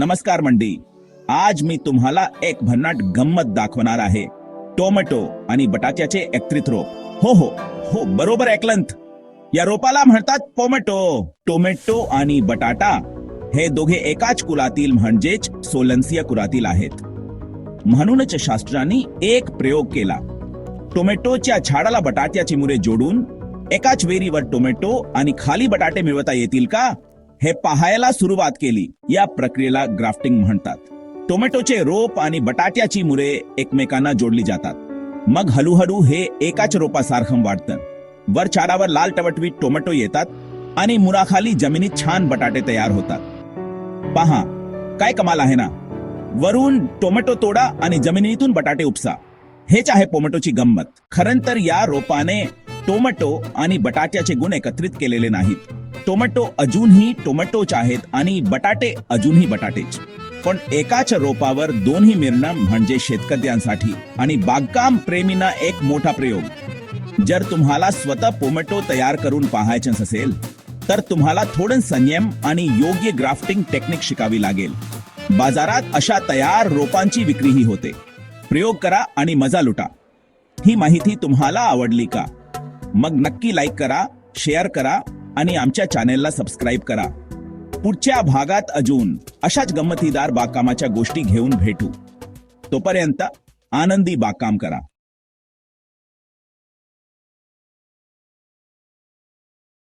नमस्कार मंडी. आज मी तुम्हाला एक भन्नाट गंमत दाखवणार आहे. टोमॅटो आणि बटाट्याचे एकत्रित रोप. हो हो हो बरोबर ऐकलंत या रोपाला म्हणतात टोमॅटो. टोमॅटो आणि बटाटा हे दोघे एकाच कुलातील म्हणजेच सोलन्सिया कुलातील आहेत. म्हणूनच शास्त्रांनी एक प्रयोग केला. टोमॅटोच्या झाडाला बटाट्याची मुरे जोडून एकाच वेरीवर टोमॅटो आणि खाली बटाटे मिळवता येतील का? हे पाहायला सुरुवात केली. या प्रक्रियेला ग्राफ्टिंग म्हणतात. टोमॅटोचे रोप आणि बटाट्याची मुरे एकमेकांना जोडली जातात. मग हळूहळू हे एकाच रोपासारखं वाढतं. वर चारावर लाल टवटवीत टोमॅटो येतात आणि मुराखाली जमिनीत छान बटाटे तयार होतात. पहा काय कमाल आहे ना? वरून टोमॅटो तोडा आणि जमिनीतून बटाटे उपसा. हेच आहे टोमॅटोची गंमत. खरं तर या रोपाने टोमॅटो आणि बटाट्याचे गुण एकत्रित केलेले नाहीत. टोमॅटो अजूनही टोमॅटोच आहेत आणि बटाटे अजूनही बटाटेच. पण एकाच रोपावर दोन्ही मिळणं म्हणजे शेतकऱ्यांसाठी आणि बागकाम प्रेमींना एक मोठा प्रयोग. जर तुम्हाला स्वतः टोमॅटो तयार करून पाहायचंच असेल तर तुम्हाला थोडं संयम आणि योग्य ग्राफ्टिंग टेक्निक शिकावी लागेल. बाजारात अशा तयार रोपांची विक्रीही होते. प्रयोग करा आणि मजा लुटा. ही माहिती तुम्हाला आवडली का? मग नक्की लाईक करा शेअर करा आणि आमच्या चॅनेलला सबस्क्राईब करा. पुढच्या भागात अजून अशाच गंमतीदार बागकामाच्या गोष्टी घेऊन भेटू. तोपर्यंत आनंदी बागकाम करा.